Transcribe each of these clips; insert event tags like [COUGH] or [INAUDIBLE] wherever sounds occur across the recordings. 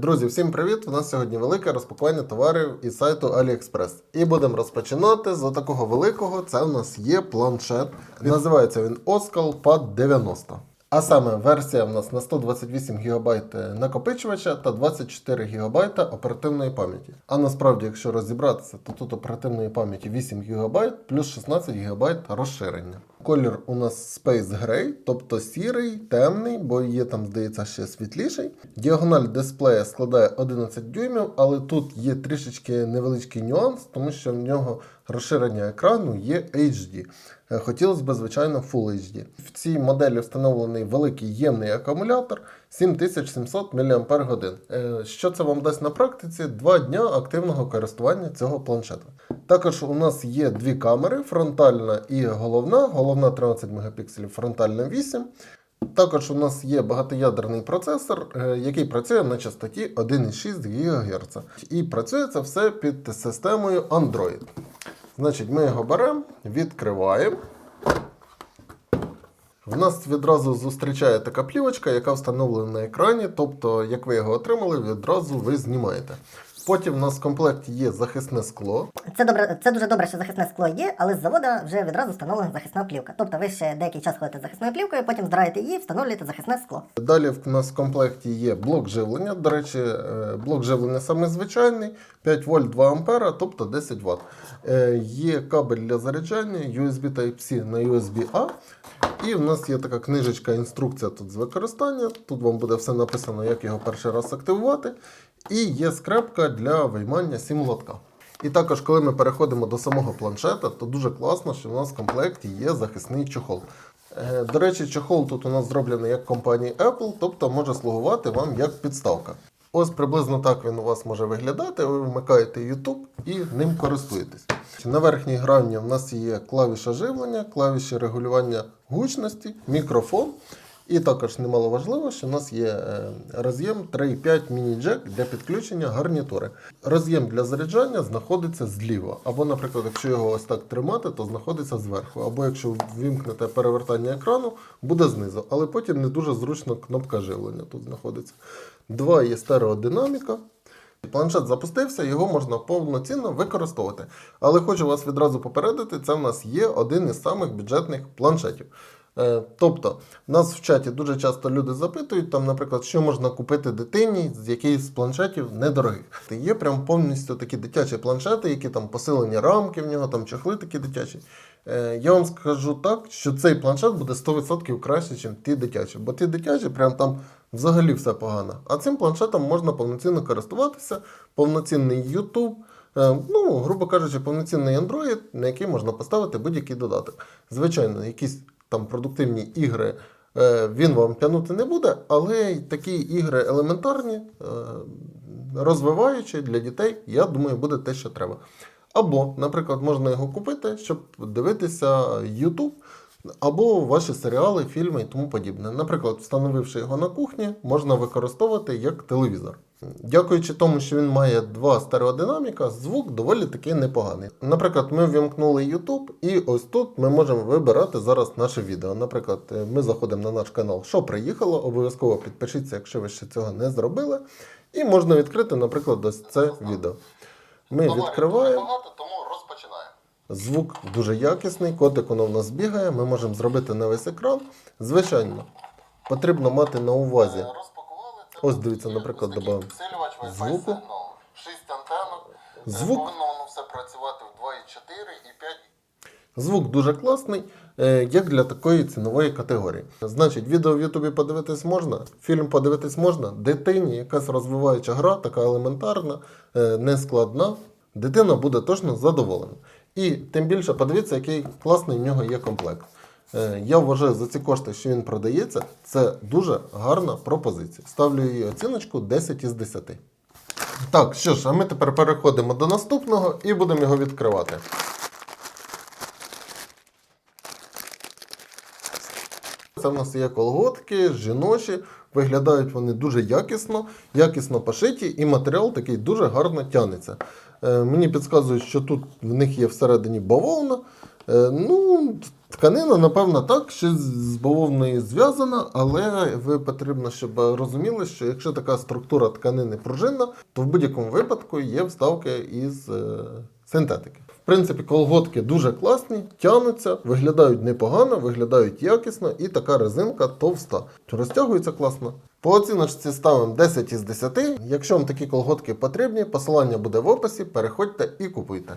Друзі, всім привіт! У нас сьогодні велике розпакування товарів із сайту AliExpress. І будемо розпочинати з такого великого. Це у нас є планшет. Називається він Oskal Pad 90. А саме версія в нас на 128 ГБ накопичувача та 24 ГБ оперативної пам'яті. А насправді, якщо розібратися, то тут оперативної пам'яті 8 ГБ плюс 16 ГБ розширення. Колір у нас Space Gray, тобто сірий, темний, бо є там, здається, ще світліший. Діагональ дисплея складає 11 дюймів, але тут є трішечки невеличкий нюанс, тому що в нього розширення екрану є HD. Е, Хотілося б, звичайно, Full HD. В цій моделі встановлений великий ємний акумулятор 7700 мАч. Е, Що це вам дасть на практиці? Два дня активного користування цього планшета. Також у нас є дві камери: фронтальна і головна. Головна 13 Мп, фронтальна 8. Також у нас є багатоядерний процесор, е, який працює на частоті 1,6 ГГц. І працює це все під системою Android. Значить, ми його беремо, відкриваємо. Нас відразу зустрічає така плівочка, яка встановлена на екрані. Тобто, як ви його отримали, відразу ви знімаєте. Потім в нас в комплекті є захисне скло. Це добре, це дуже добре, що захисне скло є, але з завода вже відразу встановлена захисна плівка. Тобто ви ще деякий час ходите з захисною плівкою, потім здираєте її, встановлюєте захисне скло. Далі в нас в комплекті є блок живлення. До речі, е, блок живлення саме звичайний, 5 вольт 2 ампера, тобто 10 Вт. Е, Є кабель для заряджання, USB Type-C на USB-A. І в нас є така книжечка, інструкція тут з використання. Тут вам буде все написано, як його перший раз активувати. І є скрепка для виймання сім-лотка. І також, коли ми переходимо до самого планшета, то дуже класно, що в нас в комплекті є захисний чохол. Е, До речі, чохол тут у нас зроблений як компанії Apple, тобто може слугувати вам як підставка. Ось приблизно так він у вас може виглядати. Ви вмикаєте YouTube і ним користуєтесь. На верхній грані в нас є клавіша живлення, клавіші регулювання гучності, мікрофон. І також немало важливо, що в нас є е, роз'єм 3.5 міні-джек для підключення гарнітури. Роз'єм для заряджання знаходиться зліва. Або, наприклад, якщо його ось так тримати, то знаходиться зверху. Або якщо ввімкнете перевертання екрану, буде знизу. Але потім не дуже зручно кнопка живлення тут знаходиться. Два є стереодинаміка. Планшет запустився, його можна повноцінно використовувати. Але хочу вас відразу попередити, це в нас є один із самих бюджетних планшетів. Е, Тобто, в нас в чаті дуже часто люди запитують, там, наприклад, що можна купити дитині з якийсь з планшетів недорогих. Є прям повністю такі дитячі планшети, які там посилені рамки в нього, там чохли такі дитячі. Е, Я вам скажу так, що цей планшет буде 100% краще, ніж ті дитячі. Бо ті дитячі, прям там взагалі все погано. А цим планшетом можна повноцінно користуватися, повноцінний YouTube. Е, Ну, грубо кажучи, повноцінний Android, на який можна поставити будь-який додаток. Звичайно, якісь там продуктивні ігри е, він вам тягнути не буде, але такі ігри елементарні, е, розвиваючі для дітей, я думаю, буде те, що треба. Або, наприклад, можна його купити, щоб дивитися YouTube, або ваші серіали, фільми і тому подібне. Наприклад, встановивши його на кухні, можна використовувати як телевізор. Дякуючи тому, що він має два стереодинаміка, звук доволі таки непоганий. Наприклад, ми ввімкнули YouTube, і ось тут ми можемо вибирати зараз наше відео. Наприклад, е, ми заходимо на наш канал, що приїхало. Обов'язково підпишіться, якщо ви ще цього не зробили. І можна відкрити, наприклад, ось це відео. Ми відкриваємо. Звук дуже якісний, котик воно в нас бігає, ми можемо зробити на весь екран. Звичайно, потрібно мати на увазі. Е. Ось дивіться, наприклад, Wi-Fi звуку. сигнал. Шість антенок. Е, Звук. Повинно воно все працювати в 2,4 і 5. Звук дуже класний, е, як для такої цінової категорії. Значить, відео в Ютубі подивитись можна, фільм подивитись можна, дитині якась розвиваюча гра, така елементарна, е, нескладна. Дитина буде точно задоволена. І тим більше подивіться, який класний в нього є комплект. Е, Я вважаю за ці кошти, що він продається, це дуже гарна пропозиція. Ставлю її оціночку 10 із 10. Так, що ж, а ми тепер переходимо до наступного і будемо його відкривати. Це в нас є колготки, жіночі. Виглядають вони дуже якісно, якісно пошиті, і матеріал такий дуже гарно тянеться. Е, мені підказують, що тут в них є всередині бавовна. Е, ну, Тканина, напевно, так, щось з бавовною зв'язана, але ви потрібно, щоб розуміли, що якщо така структура тканини пружинна, то в будь-якому випадку є вставки із е, синтетики. В принципі, колготки дуже класні, тянуться, виглядають непогано, виглядають якісно, і така резинка товста. Розтягується класно. По оціночці ставимо 10 із 10. Якщо вам такі колготки потрібні, посилання буде в описі, переходьте і купуйте.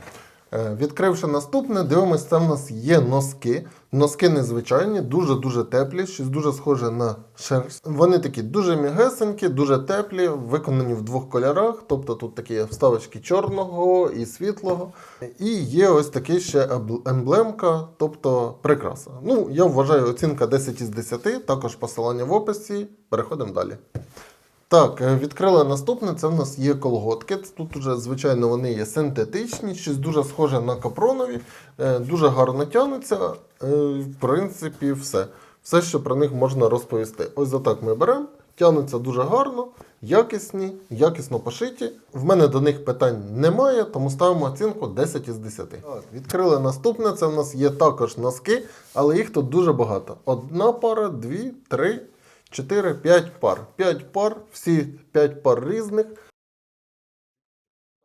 Е, Відкривши наступне, дивимося, це в нас є носки. Носки незвичайні, дуже-дуже теплі, щось дуже схоже на шерсть. Вони такі дуже м'ягесенькі, дуже теплі, виконані в двох кольорах. Тобто тут такі вставочки чорного і світлого. І є ось такий ще емблемка, тобто прикраса. Ну, я вважаю оцінка 10 із 10, також посилання в описі. Переходимо далі. Так, е, відкрили наступне. Це в нас є колготки. Тут уже, звичайно, вони є синтетичні, щось дуже схоже на капронові, е, дуже гарно тягнуться. Е, В принципі, все. Все, що про них можна розповісти. Ось отак ми беремо, тягнуться дуже гарно, якісні, якісно пошиті. В мене до них питань немає, тому ставимо оцінку 10 із 10. Так, відкрили наступне. Це в нас є також носки, але їх тут дуже багато. Одна пара, дві, три. 4, 5 пар. 5 пар, всі 5 пар різних.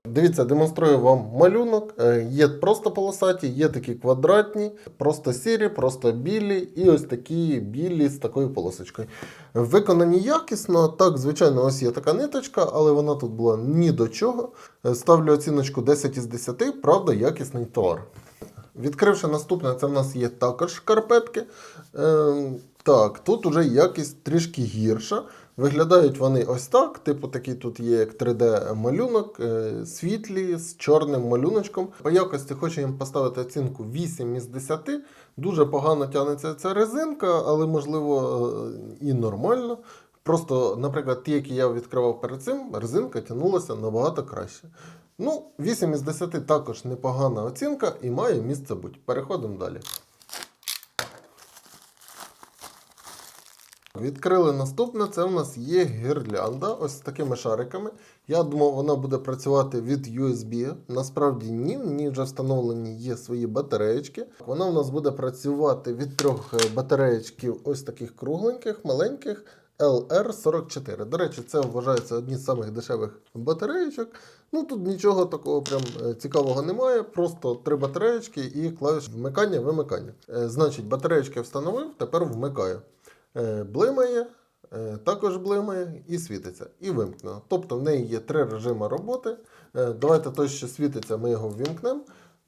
Дивіться, демонструю вам малюнок. Е, Є просто полосаті, є такі квадратні, просто сірі, просто білі і ось такі білі з такою полосочкою. Виконані якісно. Так, звичайно, ось є така ниточка, але вона тут була ні до чого. Е, Ставлю оціночку 10 із 10, правда, якісний товар. Відкривши наступне, це в нас є також шкарпетки. Так, тут уже якість трішки гірша. Виглядають вони ось так. Типу, такий тут є як 3D-малюнок, е, світлі з чорним малюночком. По якості хочу їм поставити оцінку 8 із 10. Дуже погано тягнеться ця резинка, але можливо е, і нормально. Просто, наприклад, ті, які я відкривав перед цим, резинка тягнулася набагато краще. Ну, 8 із 10 також непогана оцінка і має місце бути. Переходимо далі. Відкрили наступне, це в нас є гірлянда ось з такими шариками. Я думав, вона буде працювати від USB. Насправді ні, в ній вже встановлені є свої батареєчки. Вона в нас буде працювати від трьох е, батареєчків, ось таких кругленьких, маленьких. LR44. До речі, це вважається одні з самих дешевих батареєчок. Ну тут нічого такого прям е, цікавого немає. Просто три батареєчки і клавіш вмикання, вимикання. Е, Значить, батареєчки встановив, тепер вмикаю. Е, Блимає, е, також блимає і світиться. І вимкнено. Тобто в неї є три режими роботи. Е, Давайте той, що світиться, ми його ввімкнемо.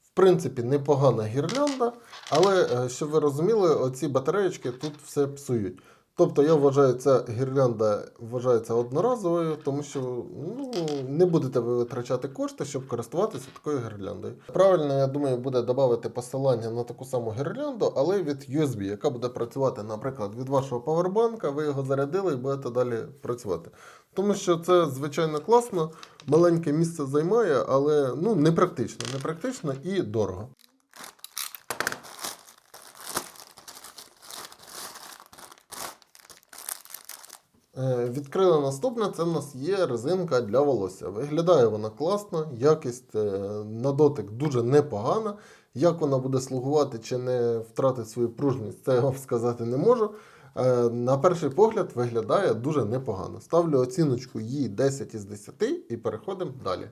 В принципі, непогана гірлянда, але щоб ви розуміли, оці батареєчки тут все псують. Тобто я вважаю, ця гірлянда вважається одноразовою, тому що ну, не будете ви витрачати кошти, щоб користуватися такою гірляндою. Правильно, я думаю, буде додати посилання на таку саму гірлянду, але від USB, яка буде працювати, наприклад, від вашого павербанка, ви його зарядили і будете далі працювати. Тому що це звичайно класно, маленьке місце займає, але ну, непрактично, непрактично і дорого. Відкрили наступне, це в нас є резинка для волосся. Виглядає вона класно, якість е, на дотик дуже непогана. Як вона буде слугувати чи не втратить свою пружність, це я вам сказати не можу. Е, На перший погляд виглядає дуже непогано. Ставлю оціночку їй 10 із 10 і переходимо далі.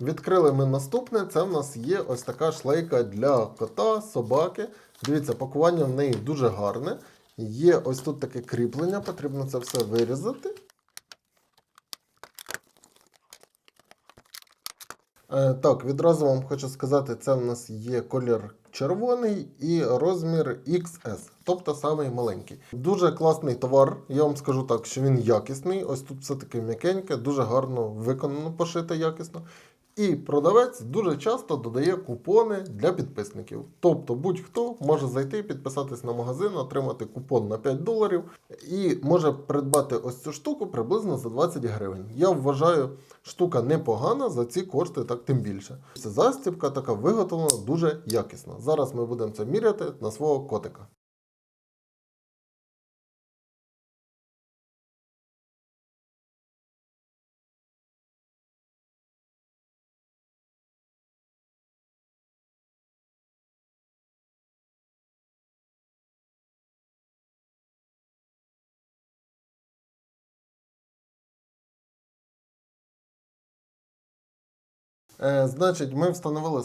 Відкрили ми наступне. Це в нас є ось така шлейка для кота, собаки. Дивіться, пакування в неї дуже гарне. Є ось тут таке кріплення, потрібно це все вирізати. Е, так, відразу вам хочу сказати, це в нас є колір червоний і розмір XS, тобто самий маленький. Дуже класний товар, я вам скажу так, що він якісний. Ось тут все таке м'якеньке, дуже гарно виконано, пошите якісно. І продавець дуже часто додає купони для підписників. Тобто будь-хто може зайти, підписатись на магазин, отримати купон на 5 доларів і може придбати ось цю штуку приблизно за 20 гривень. Я вважаю, штука непогана, за ці кошти так тим більше. Ця застібка така виготовлена дуже якісно. Зараз ми будемо це міряти на свого котика. Значить, ми встановили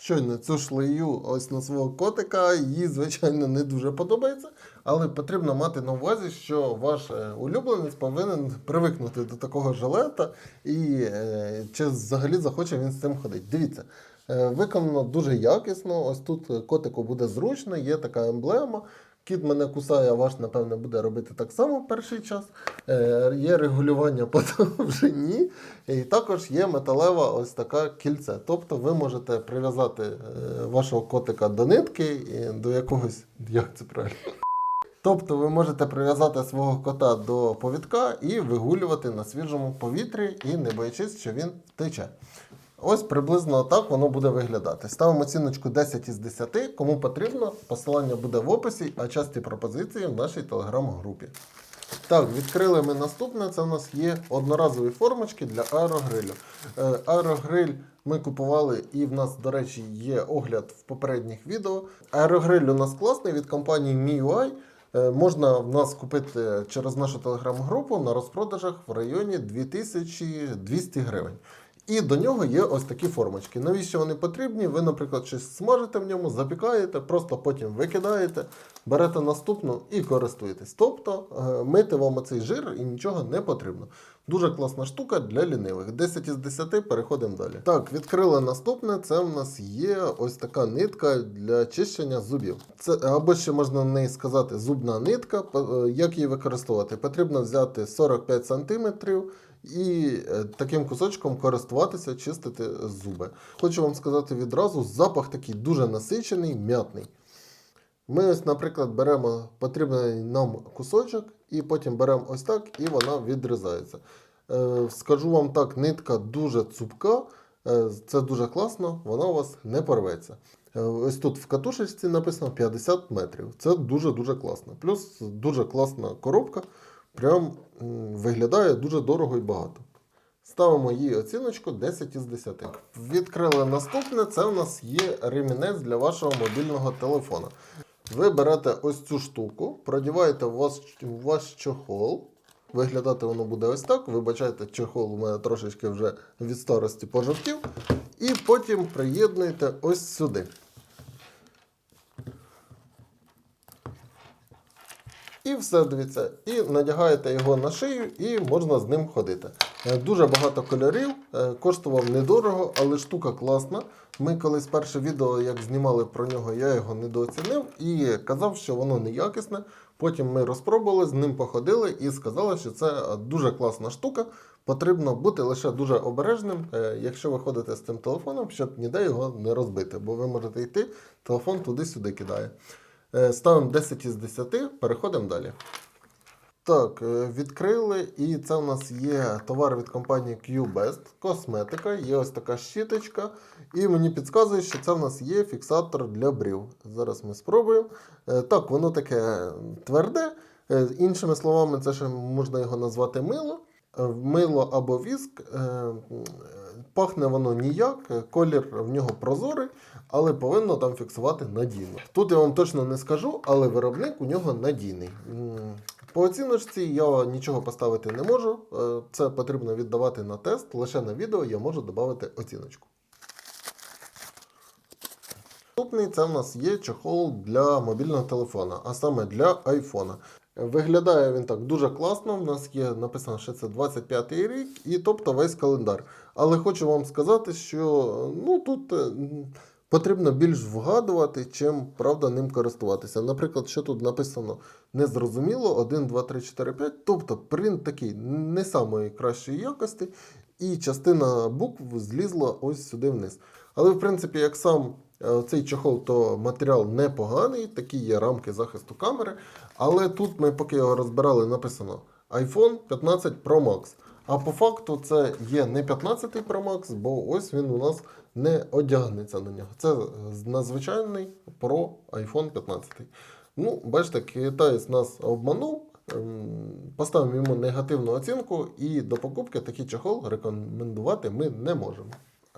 щойно цю шлею ось на свого котика. Їй, звичайно, не дуже подобається, але потрібно мати на увазі, що ваш е, улюбленець повинен привикнути до такого жилета і е, чи взагалі захоче він з цим ходити. Дивіться. е, Виконано дуже якісно. Ось тут е, котику буде зручно, є така емблема. Кіт мене кусає, а ваш, напевне, буде робити так само перший час. Е, є регулювання по [LAUGHS] довжині, і також є металева ось така кільце. Тобто ви можете прив'язати е, вашого котика до нитки і до якогось. Як це правильно? Тобто ви можете прив'язати свого кота до повідка і вигулювати на свіжому повітрі, і не боячись, що він втече. Ось приблизно так воно буде виглядати. Ставимо оціночку 10 із 10. Кому потрібно, посилання буде в описі, а часті пропозиції в нашій телеграм-групі. Так, відкрили ми наступне. Це в нас є одноразові формочки для аерогрилю. Е, аерогриль ми купували, і в нас, до речі, є огляд в попередніх відео. Аерогриль у нас класний від компанії MIUI. Е, Можна в нас купити через нашу телеграм-групу на розпродажах в районі 2200 гривень. І до нього є ось такі формочки. Навіщо вони потрібні? Ви, наприклад, щось смажите в ньому, запікаєте, просто потім викидаєте, берете наступну і користуєтесь. Тобто е, мити вам оцей жир і нічого не потрібно. Дуже класна штука для лінивих. 10 із 10 переходимо далі. Так, відкрили наступне. Це в нас є ось така нитка для чищення зубів. Це або ще можна на неї сказати зубна нитка. Е, Як її використовувати? Потрібно взяти 45 см і е, таким кусочком користуватися, чистити зуби. Хочу вам сказати відразу: запах такий дуже насичений, м'ятний. Ми ось, наприклад, беремо потрібний нам кусочок, і потім беремо ось так, і вона відрізається. Е, скажу вам так, нитка дуже цупка, е, це дуже класно, вона у вас не порветься. Е, ось тут в катушечці написано 50 метрів. Це дуже-дуже класно. Плюс дуже класна коробка, прям виглядає дуже дорого і багато. Ставимо їй оціночку 10 із 10. Відкрили наступне. Це у нас є ремінець для вашого мобільного телефона. Ви берете ось цю штуку, продіваєте в ваш, в ваш чохол. Виглядати воно буде ось так. Вибачайте, чохол у мене трошечки вже від старості пожовтів. І потім приєднуєте ось сюди. І все, дивіться, і надягаєте його на шию, і можна з ним ходити. Е, Дуже багато кольорів, е, коштував недорого, але штука класна. Ми колись перше відео, як знімали про нього, я його недооцінив і казав, що воно неякісне. Потім ми розпробували, з ним походили і сказали, що це е, дуже класна штука. Потрібно бути лише дуже обережним, якщо ви ходите з цим телефоном, щоб ніде його не розбити, бо ви можете йти, телефон туди-сюди кидає. Ставимо 10 із 10, переходимо далі. Так, е, відкрили, і це у нас є товар від компанії QBest, косметика, є ось така щіточка. І мені підказує, що це в нас є фіксатор для брів. Зараз ми спробуємо. Е, Так, воно таке тверде. Е, Іншими словами, це ще можна його назвати мило. Мило або віск. Пахне воно ніяк, колір в нього прозорий, але повинно там фіксувати надійно. Тут я вам точно не скажу, але виробник у нього надійний. По оціночці я нічого поставити не можу. е, Це потрібно віддавати на тест. Лише на відео я можу додати оціночку. Наступний це в нас є чохол для мобільного телефона, а саме для айфона. Виглядає він так дуже класно. У нас є написано, що це 25-й рік, і тобто весь календар. Але хочу вам сказати, що ну, тут е, потрібно більш вгадувати, чим правда ним користуватися. Наприклад, що тут написано незрозуміло, 1, 2, 3, 4, 5. Тобто принт такий не самої кращої якості, і частина букв злізла ось сюди вниз. Але, в принципі, як сам е, цей чохол, то матеріал непоганий, такі є рамки захисту камери. Але тут ми, поки його розбирали, написано iPhone 15 Pro Max. А по факту це є не 15 Pro Max, бо ось він у нас не одягнеться на нього. Це надзвичайний Pro iPhone 15. Ну, бачите, китаєць нас обманув. Ем, Поставимо йому негативну оцінку, і до покупки такий чохол рекомендувати ми не можемо.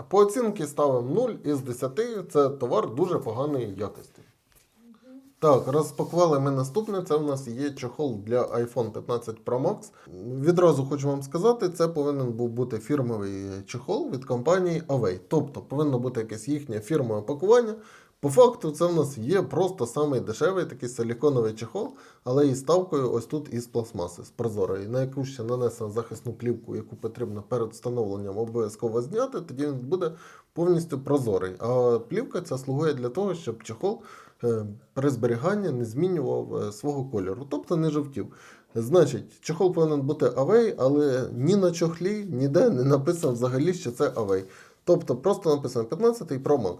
По оцінці ставимо 0 із 10. Це товар дуже поганої якості. Так, розпакували ми наступне. Це в нас є чохол для iPhone 15 Pro Max. Відразу хочу вам сказати, це повинен був бути фірмовий чохол від компанії Away. Тобто повинно бути якесь їхнє фірмове пакування. По факту, це в нас є просто самий дешевий такий силіконовий чехол, але із ставкою ось тут із пластмаси, з прозорої, на яку ще нанесено захисну плівку, яку потрібно перед встановленням обов'язково зняти, тоді він буде повністю прозорий. А плівка ця слугує для того, щоб чехол при зберіганні не змінював е, свого кольору, тобто не жовтів. Значить, чохол повинен бути Away, але ні на чохлі, ніде не написано взагалі, що це Away. Тобто просто написано 15 Pro Max.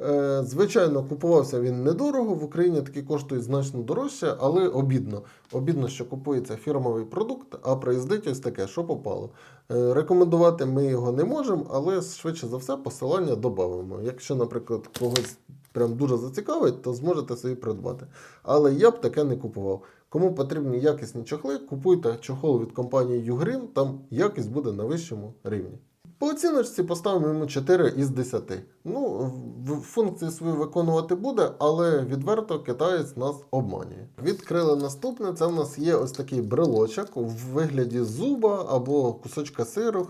Е, Звичайно, купувався він недорого. В Україні такі коштують значно дорожче, але обідно. Обідно, що купується фірмовий продукт, а приїздить ось таке, що попало. Е, Рекомендувати ми його не можемо, але швидше за все посилання додамо. Якщо, наприклад, когось прям дуже зацікавить, то зможете собі придбати. Але я б таке не купував. Кому потрібні якісні чохли, купуйте чохол від компанії Ugreen, там якість буде на вищому рівні. По оціночці поставимо йому 4 із 10. Ну, функції свої виконувати буде, але відверто китаєць нас обманює. Відкрили наступне. Це в нас є ось такий брелочок в вигляді зуба або кусочка сиру.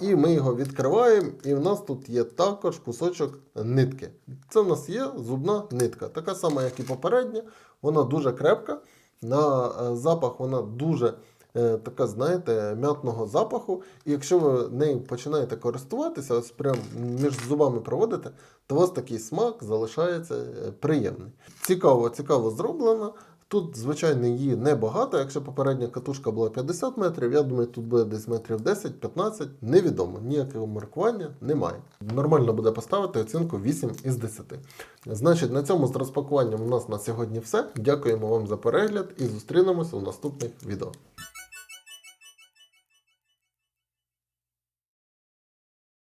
І ми його відкриваємо, і в нас тут є також кусочок нитки. Це в нас є зубна нитка, така сама, як і попередня. Вона дуже крепка. На е, запах вона дуже така, знаєте, м'ятного запаху. І якщо ви нею починаєте користуватися, ось прям між зубами проводите, то у вас такий смак залишається е, приємний. Цікаво, цікаво зроблено. Тут, звичайно, її небагато. Якщо попередня катушка була 50 метрів, я думаю, тут буде десь метрів 10-15, невідомо. Ніякого маркування немає. Нормально буде поставити оцінку 8 із 10. Значить, на цьому з розпакуванням у нас на сьогодні все. Дякуємо вам за перегляд і зустрінемося у наступних відео.